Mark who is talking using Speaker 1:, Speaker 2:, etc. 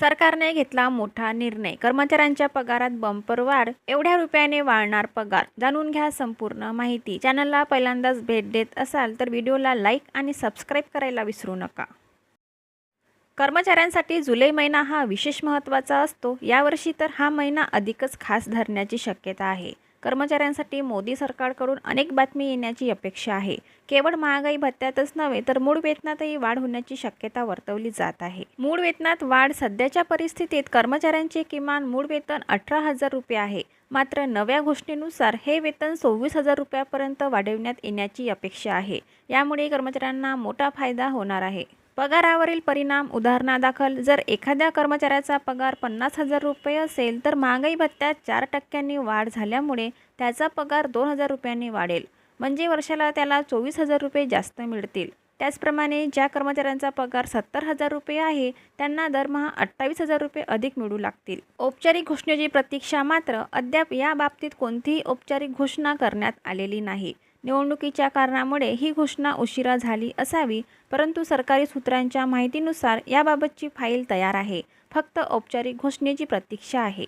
Speaker 1: सरकारने घेतला मोठा निर्णय. कर्मचाऱ्यांच्या पगारात बंपर वाढ एवढ्या रुपयाने वाढणार पगार. जाणून घ्या संपूर्ण माहिती. चॅनलला पहिल्यांदाच भेट देत असाल तर व्हिडिओला लाईक आणि सबस्क्राईब करायला विसरू नका. कर्मचाऱ्यांसाठी जुलै महिना हा विशेष महत्त्वाचा असतो. यावर्षी तर हा महिना अधिकच खास धरण्याची शक्यता आहे. कर्मचाऱ्यांसाठी मोदी सरकारकडून अनेक बातमी येण्याची अपेक्षा आहे. केवळ महागाई भत्त्यातच नव्हे तर मूळ वेतनातही वाढ होण्याची शक्यता वर्तवली जात आहे. मूळ वेतनात वाढ सध्याच्या परिस्थितीत कर्मचाऱ्यांचे किमान मूळ वेतन अठरा हजार रुपये आहे. मात्र नव्या घोषणेनुसार हे वेतन सव्वीस हजार रुपयापर्यंत वाढवण्यात येण्याची अपेक्षा आहे. यामुळे कर्मचाऱ्यांना मोठा फायदा होणार आहे. पगारावरील परिणाम उदाहरणादाखल. जर एखाद्या कर्मचाऱ्याचा पगार पन्नास हजार रुपये असेल तर महागाई भत्त्यात चार टक्क्यांनी वाढ झाल्यामुळे त्याचा पगार दोन हजार रुपयांनी वाढेल. म्हणजे वर्षाला त्याला चोवीस हजार रुपये जास्त मिळतील. त्याचप्रमाणे ज्या कर्मचाऱ्यांचा पगार सत्तर हजार रुपये आहे त्यांना दरमहा अठ्ठावीस हजार रुपये अधिक मिळू लागतील. औपचारिक घोषणेची प्रतीक्षा मात्र अद्याप या बाबतीत कोणतीही औपचारिक घोषणा करण्यात आलेली नाही. निवडणुकीच्या कारणामुळे ही घोषणा उशिरा झाली असावी परंतु सरकारी सूत्रांच्या माहितीनुसार याबाबतची फाईल तयार आहे. फक्त औपचारिक घोषणेची प्रतीक्षा आहे.